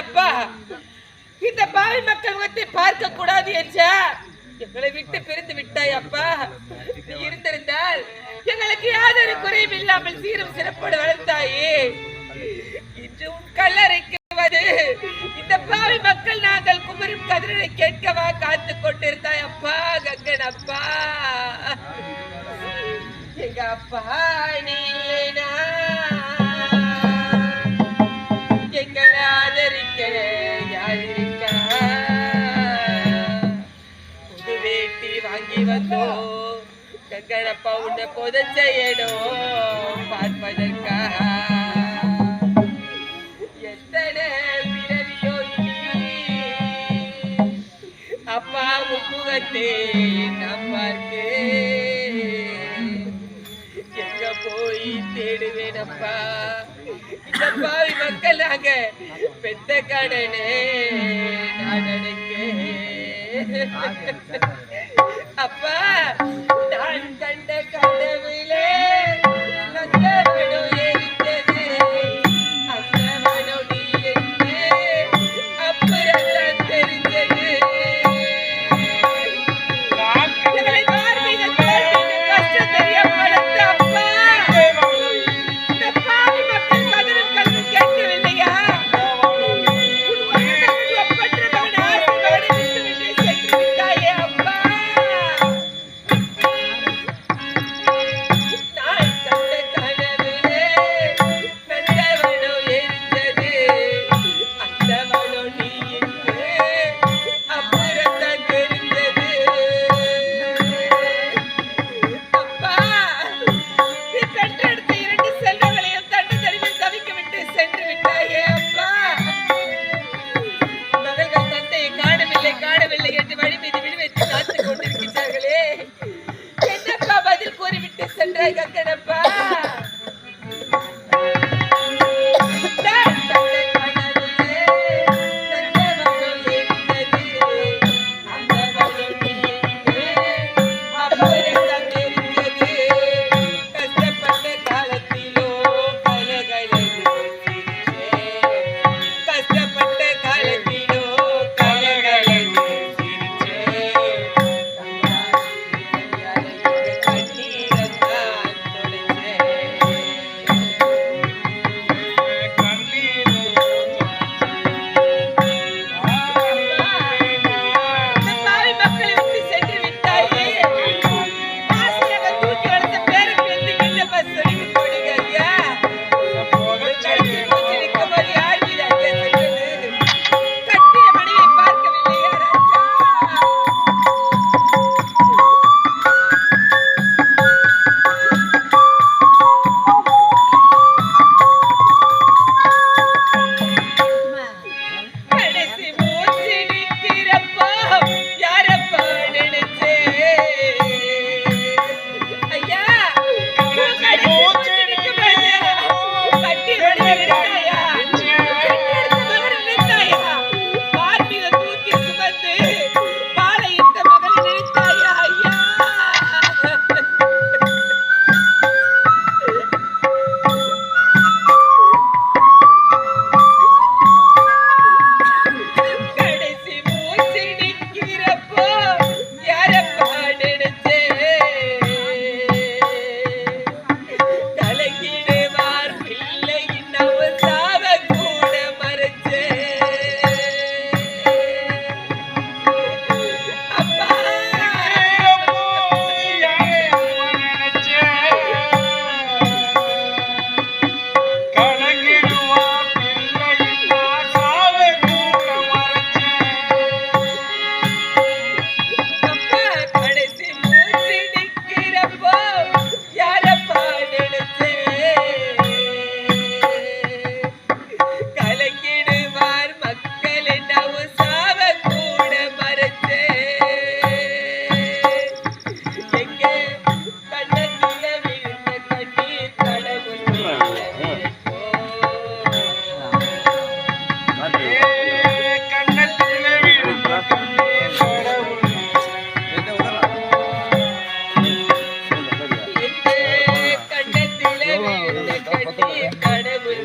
அப்பா? இந்த பாவி மக்கள் முகத்தை பார்க்க கூடாது என்றா எங்களை விட்டு பிரிந்து விட்டாய் அப்பா? இருந்திருந்தால் எங்களுக்கு யாதொரு குறையும் இல்லாமல் சீரும் சிறப்போடு வளர்த்தாயே. இன்று உன் கல்லறைக்கு வது இந்த பாவி மக்கள் நாங்கள் குமரும் கதிரனை கேட்கவா காத்து கொண்டிருந்தாய் அப்பா கங்கன் அப்பா? எங்க அப்பா நீ இல்லைனா ಬಂದು ಗಂಗನಪ್ಪ ಉನ್ನ ಪೊದಚ್ಚ ಏನೋ ಪಾತ್ಮದಕ್ಕ ಎತ್ತಡೆ ಬಿರವಿಯೋಗಿ ಅಪ್ಪ ಮುಕ್ಕುಗತ್ತೆ நம்மார்க்கு எங்க போய் தேடுவேனப்பா இந்த பாவி மக்களாக பெத்த கடனே நான் நினைக்கிறேன் அப்பா கட்டணம் கடவுள்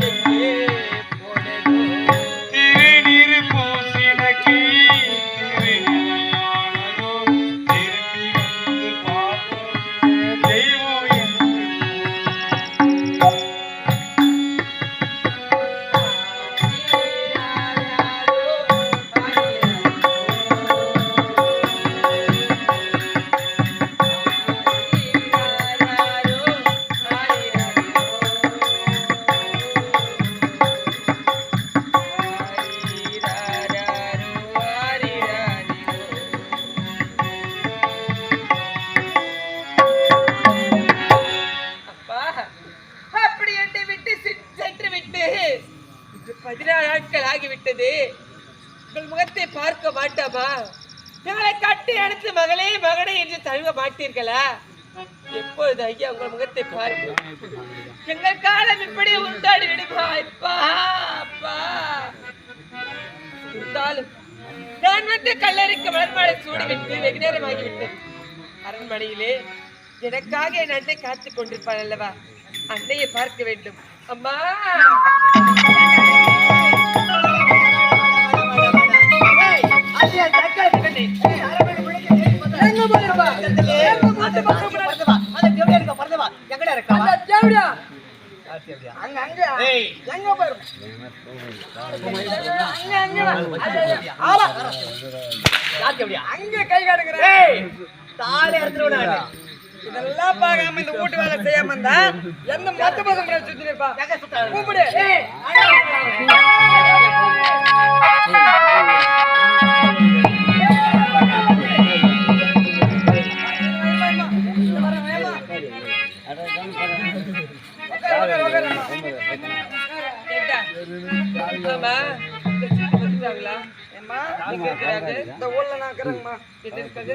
Aê. பார்க்க இவளை கட்டி அணைத்து மகளே மகனே என்று தழுவ மாட்டீர்களா? எப்பொழுது ஐயா உங்கள் முகத்தை பார்க்க எங்கள் காலம் இப்படி உண்டாடி விடுமா? அப்பா அப்பா. இருந்தாலும் நான் வந்து கல்லறைக்கு மலர்மாலை சூடிவிட்டு வெகு நேரம் ஆகிவிட்டேன் அரண்மனையிலே எனக்காக என் அன்னை காத்துக் கொண்டிருப்பாள் அல்லவா? அன்னையை பார்க்க வேண்டும். அம்மா! இதெல்லாம் பார்க்காம இந்த வீட்டு வேலை செய்யாம இருந்தா எந்த மத்த பசங்க சுத்தி கூப்பிடு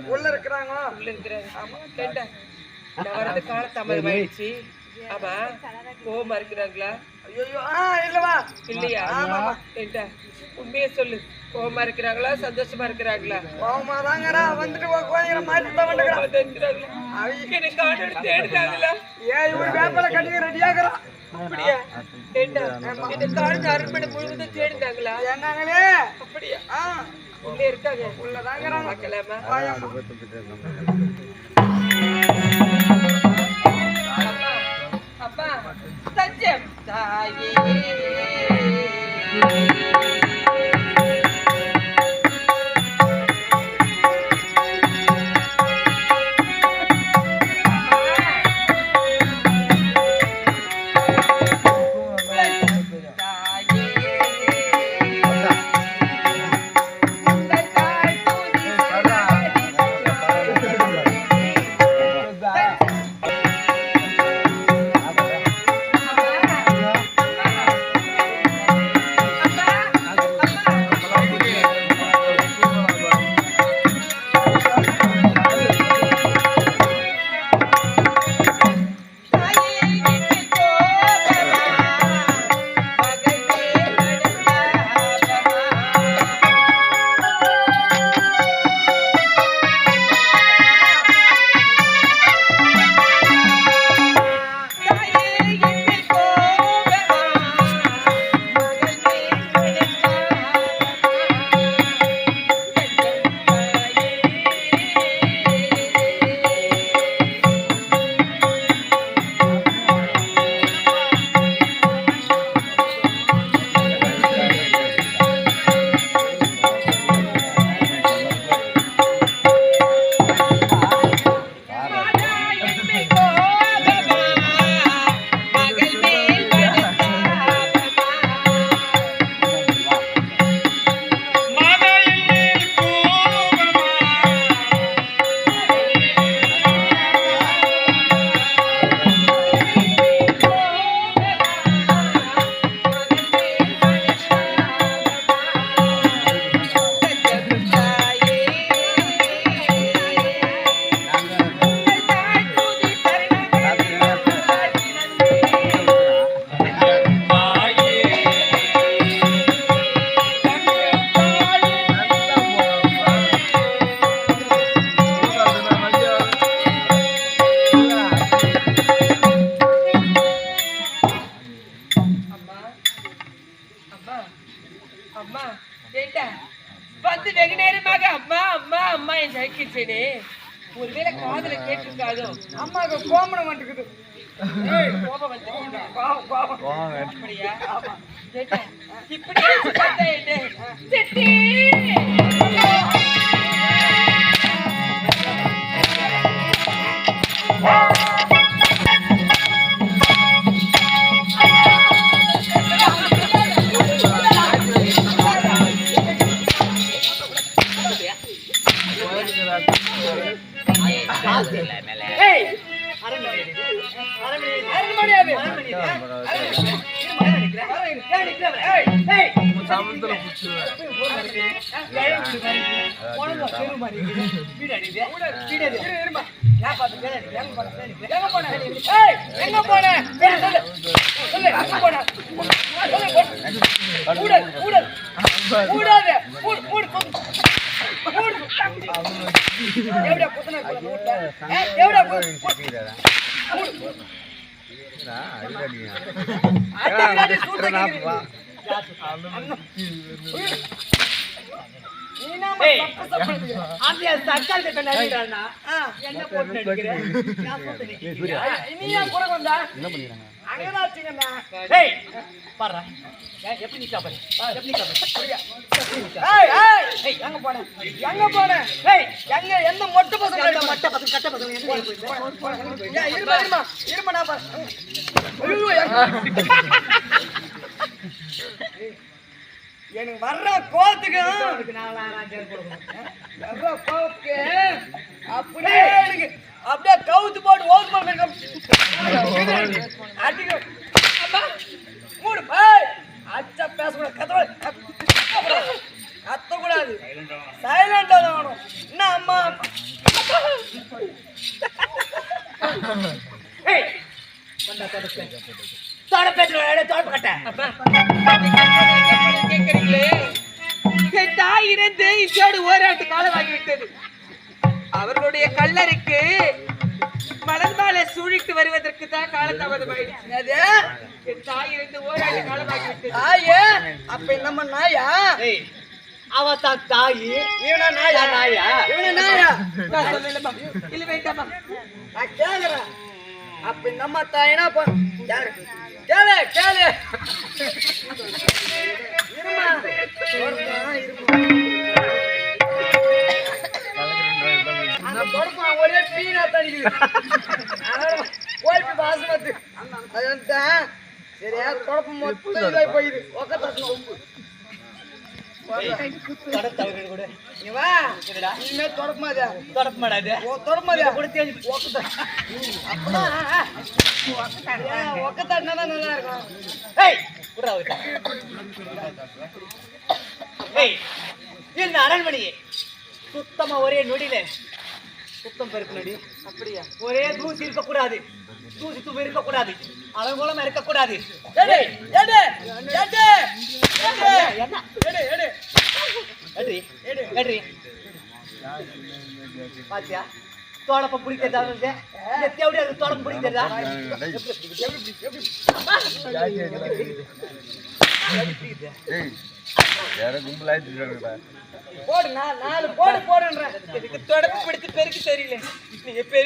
உள்ள இருக்கிறாங்க உள்ள இருக்கிறாங்க. ஆமா, கேட்டா? நான் வரது காலதாமதம் ஆயிடுச்சு. ஆமா, கோபமா இருக்கிறாங்களா? ஐயோ ஆ இல்லவா இல்லையா? கேட்டா? உண்மையை சொல்லு கோபமா இருக்கிறாங்களா சந்தோஷமா இருக்கிறாங்களா கோபமா தாங்கடா வந்துட்டு கோயில மாட்டி தான் எனக்கு ஆர்டர் தேடுறாங்களா ஏன் இவரு பேப்பரை கட்டிங்க ரெடியாகிறான் அப்படியா? ஆர்டர் அரண்மனை முழுவதும் தேடுறாங்களா என்னங்களே? அப்படியா? உள்ளே இருக்காங்க. உள்ள தாங்கிறாங்க பார்க்கலாமா அப்பா அப்பா. சத்தியம் தாயே. காதுல கேட்டிருக்காதோ? அம்மாக்கு கோமணம் வந்துக்குது இப்படி எங்க போன? எங்க போன? ஏய், சொல்லு, எங்க போன? சொல்லு, சொல்லு. மூடாது, மூடாது. மூடாது. மூடு, மூடு, மூடு. மூடு. எப்படியா குத்துன என்ன போட்டு நடிக்கிறேன் நான் போட்டு நிக்கிறேன். நீ ஏன் கூட வந்தா? அங்கதான் வச்சுக்கண்ணா. ஏய் பாரு ஏய், எப்படி நிக்கா பாரு? எப்படி நிக்கா பாரு? ஏய், ஏய், ஏய், எங்க போன? எங்க போன? ஏய் எங்க, எந்த மொட்டை பசங்க மட்டை பசங்க கட்ட பசங்க இருமா, இருமா, இருமா, நான் பாரு. எனக்கு வர்ற கொடுக்கணும் வர்ற கோவத்துக்கு. அப்படியே எனக்கு அப்படியே கவுத்து போட்டு ஓட்டு அடிக்க. சூழிட்டு வருவதற்கு தான் காலதாமதமாயிடுச்சு என்னது? என் தாய் இறந்து ஓராண்டு காலமாகிவிட்டது நாயே அப்ப நம்ம நாயா? அவ தான் தாயி. இவனா நாயா? நாயா? இவனா நாயா? நான் சொல்லலமா இல்ல வேண்டாமா நான் கேக்குறேன். அப்ப நம்ம தாயினா போ யாரு? கேளு கேளு. இருமா இருமா. ஒரே பீனா தடிக்குது போய் போய் வாசமத்து அது வந்துட்டேன் சரியா தொடப்பு மொத்தம் இதாகி போயிது ஒக்க தட்டணும் தொடத்தவர்கள் அரண்மனையே? சுத்தமா ஒரே நொடியில. சுத்தம் பெருக்கு நடி அப்படியா? ஒரே தூசி இருக்கக்கூடாது. தூசி தூசி இருக்கக்கூடாது. அலங்கோலமா இருக்கக்கூடாது. பாத்தியா? தோடப்ப பிடிக்கிறதா வந்து? எப்படி அது தோடப்ப பிடிக்கிறதா வேற கும்பலாயிட்டு போடு நான் நாலு போடு போடுன்றேன். எனக்கு தொடர்பு படுத்தி பெருக்கு தெரியல நீங்க பெரிய